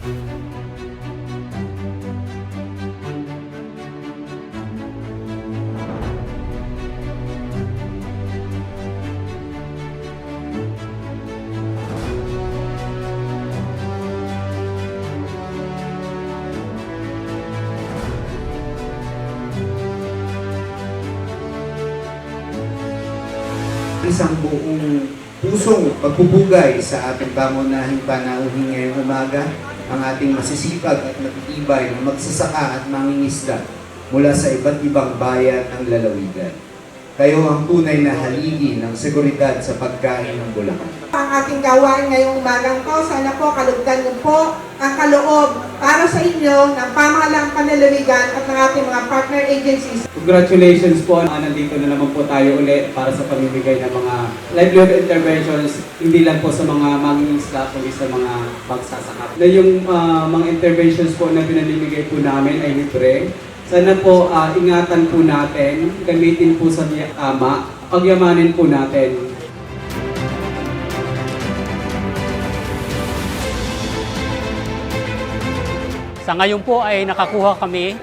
isang buong pusong pagpupugay sa ating pangunahing panauhin ngayong umaga, ang ating masisipag at matitibay na magsasaka at mangingisda mula sa iba't ibang bayan ng lalawigan. Kayo ang tunay na haligi ng seguridad sa pagkain ng Bulacan. Ang ating gawain ngayong umagang to, sana po kalugdan niyo po ang kaloob para sa inyo ng pamahalang panlalawigan at ng ating mga partner agencies. Congratulations po. Ah, nandito na naman po tayo ulit para sa pamimigay ng mga livelihood interventions, hindi lang po sa mga mangingisda, kundi sa mga magsasaka. Na yung ah, mga interventions po na pinamimigay po namin ay libre. Sana po ah, ingatan po natin, gamitin po sa tama, pagyamanin po natin Sa ngayon po ay nakakuha kami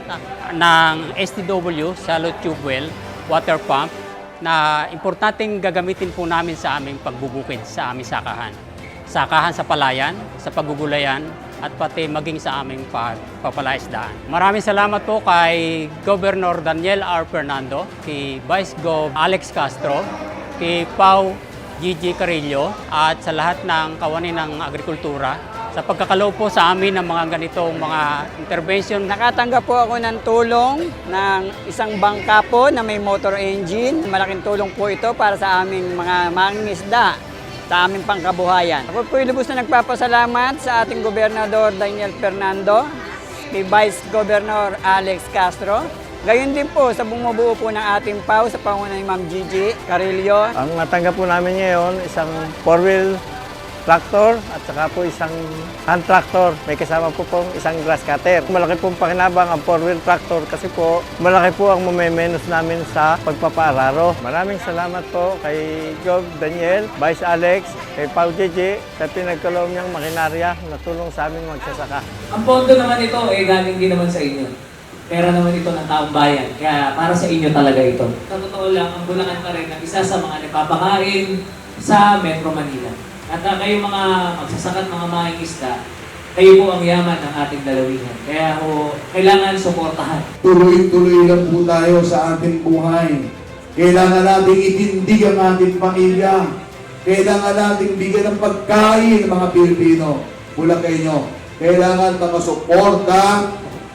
ng STW, Shallow Tube Well, water pump na importanteng gagamitin po namin sa aming pagbubukid sa aming sakahan. Sakahan sa palayan, sa pagugulayan, at pati maging sa aming pagpapalaisdaan. Maraming salamat po kay Governor Daniel R. Fernando, kay Vice Gov. Alex Castro, kay Pau Gigi Carillo at sa lahat ng kawani ng agrikultura sa pagkakaloob po sa amin ng mga ganitong mga intervention. Nakatanggap po ako ng tulong ng isang bangka po na may motor engine. Malaking tulong po ito para sa aming mga mangingisda sa aming pangkabuhayan. Ako po lubos na nagpapasalamat sa ating Gobernador Daniel Fernando, kay Vice Governor Alex Castro, Gayon din po sa bumubuo po ng ating PAW sa pangunan ni Ma'am Gigi Carillo. Ang natanggap po namin ngayon, isang four-wheel tractor at saka po isang hand tractor. May kasama po pong isang grass cutter. Malaki pong pakinabang ang four-wheel tractor kasi po malaki po ang mamemenos namin sa pagpapaararo. Maraming salamat po kay Gov Daniel, Vice Alex, kay Pau Gigi sa pinagkaloob niyang makinarya na tulong sa aming magsasaka. Ang pondo naman ito ay galing din naman sa inyo. Pera naman ito ng taong bayan. Kaya para sa inyo talaga ito. Sa totoo lang, ang Bulacan pa rin ang isa sa mga nagpapakain sa Metro Manila. At uh, kayo mga magsasakat, mga mangingisda, kayo po ang yaman ng ating dalawigan. Kaya ho, kailangan suportahan. Tuloy-tuloy lang po tayo sa ating buhay. Kailangan nating itindig ang ating pamilya. Kailangan nating bigyan ng pagkain ng mga Pilipino. Bulakenyo. Kailangan makasuporta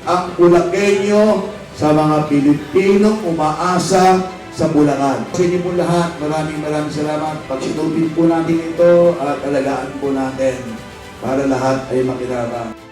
ang Bulakenyo sa mga Pilipinong umaasa sa Bulacan. Sa inyo lahat, maraming maraming salamat. Pagsinupin po natin ito at alagaan po natin para lahat ay makinabang.